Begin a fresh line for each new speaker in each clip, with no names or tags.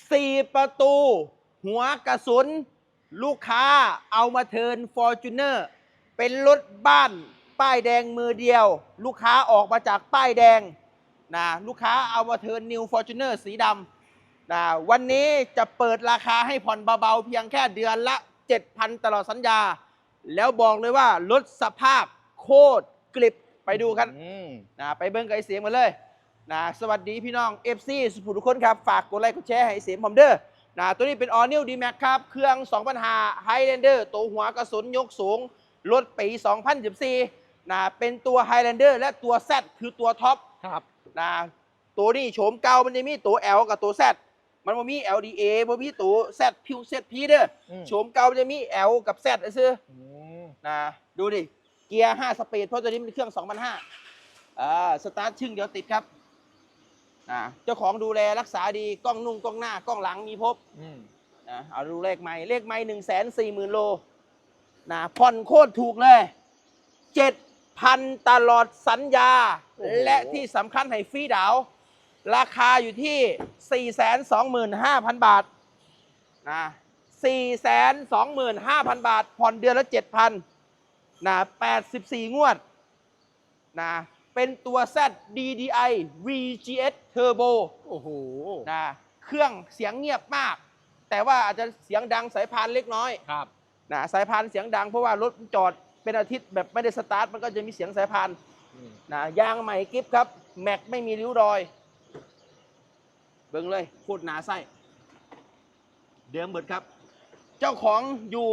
4 ประตู หัวกระสุน ลูกค้าเอามาเทิร์นฟอร์จูเนอร์เป็นรถบ้าน ป้ายแดงมือเดียว ลูกค้าออกมาจากป้ายแดงนะลูกค้าเอามาเทิร์นนิวฟอร์จูเนอร์สีดำนะวันนี้จะเปิดราคาให้ผ่อนเบาๆ เพียงแค่เดือนละ 7,000 ตลอดสัญญา แล้วบอกเลยว่ารถสภาพโคตรกริบไปดูกัน
อืม
นะไปเบิ้งกับไอเสียงมาเลย นะสวัสดีพี่น้อง FC สุภูทุกคนครับ ฝากกดไลค์กดแชร์ให้ไอเสียงผมเด้อนะตัวนี้เป็น All New D-Max ครับ เครื่อง2 0 0 5 Highlander ตัวหัวกระสุนยกสูงรถปี 2014นะเป็นตัว Highlander และตัว Z คือตัวท็อป
ครับ
นะตัวนี้โฉมเก่ามันจะมีตัว L กับตัว Z มันบ่มี LDA บ่มีตัว Z พิว Z พีเด้อ
อืม
โฉมเก่ามันจะมี L กับ Z ซื้อ
อืม
นะดูดิ เกียร์ 5 สปีดเพราะตัวนี้เป็นเครื่อง 2,500อ่าสตาร์ทชึ่งเดียวติดครับ นะเจ้าของดูแลรักษาดีกล้องนุ่งกล้องหน้ากล้องหลังมีพบ
อืม
นะเอาดูเลขไม่เลขไม่หนึ่งแสนสี่หมื่นโลนะผ่อนโคตรถูกเลยเจ็ดพันตลอดสัญญา และที่สำคัญให้ฟรีดาวน์ราคาอยู่ที่ 4 2 5 0 0 0 บาทนะ4 2 5 0 0 0 บาท ผ่อนเดือนละ 7,000นะ84 งวดนะ เป็นตัว Z DDI VGS Turbo
โอ้โห
นะเครื่องเสียงเงียบมาก แต่ว่าอาจจะเสียงดังสายพานเล็กน้อย
ครับ
นะสายพานเสียงดังเพราะว่ารถจอดเป็นอาทิตย์แบบไม่ได้สตาร์ทมันก็จะมีเสียงสายพาน
อืม
นะยางใหม่กิฟครับ แม็กไม่มีริ้วรอย เบิ่งเลยโคตรหนาไส้ เดิมเบิดครับ เจ้าของอยู่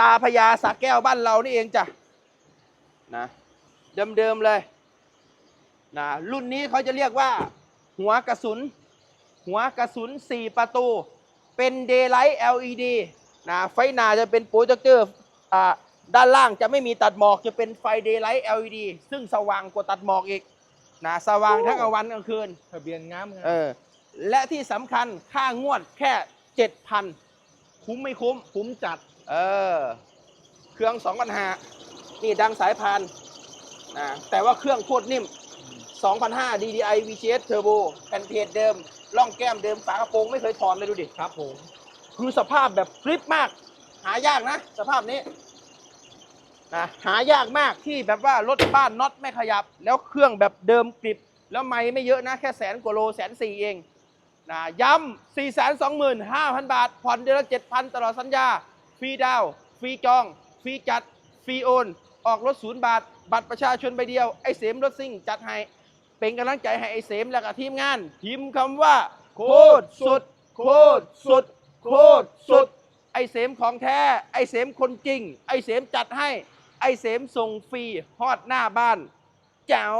ตาพญาสาแก้วบ้านเรานี่เองจ้ะนะเดิมๆเลย นะรุ่นนี้เขาจะเรียกว่า หัวกระสุน หัวกระสุน 4 ประตู เป็น Daylight LED นะไฟหน้าจะเป็นโปรเจคเตอร์อ่าด้านล่างจะไม่มีตัดหมอกจะเป็นไฟ Daylight LED ซึ่งสว่างกว่าตัดหมอกอีกนะสว่างทั้งกลางวันกลางคืน
ทะเบียนงามงาม
เออและที่สำคัญค่างวดแค่ 7,000 คุ้มไม่คุ้ม
คุ้มจัด
เออ เครื่อง2 0 0 5นี่ดังสายพานนะแต่ว่าเครื่องโคตรนิ่ม 2,500 DDI VGS Turbo แผ่นเพจเดิมล่องแก้มเดิมฝากระโปรงไม่เคยถอดเลยดูดิ
ครับผม
คือสภาพแบบกริปมาก หายากนะ สภาพนี้นะหายากมากที่แบบว่ารถบ้านน็อตไม่ขยับ แล้วเครื่องแบบเดิมกริบ แล้วไม่ไม่เยอะนะ แค่แสนกว่าโลแสนสี่เองนะย้ำ 4 2 5 0 0 0 บาท ผ่อนเดือนละ 7,000 ตลอดสัญญา ฟรีดาวน์ฟรีจอง ฟรีจัด ฟรีโอน ออกรถศูนย์บาท บัตรประชาชนใบเดียว ไอ้เสมรถซิ่งจัดให้ เป็นกำลังใจให้ไอ้เสมและกับทีมงานพิมพ์คำว่า โคตรสุด โคตรสุด โคตรสุด ไอ้เสมของแท้ ไอ้เสมคนจริง ไอ้เสมจัดให้ ไอ้เสมส่งฟรีฮอดหน้าบ้าน แจ๋ว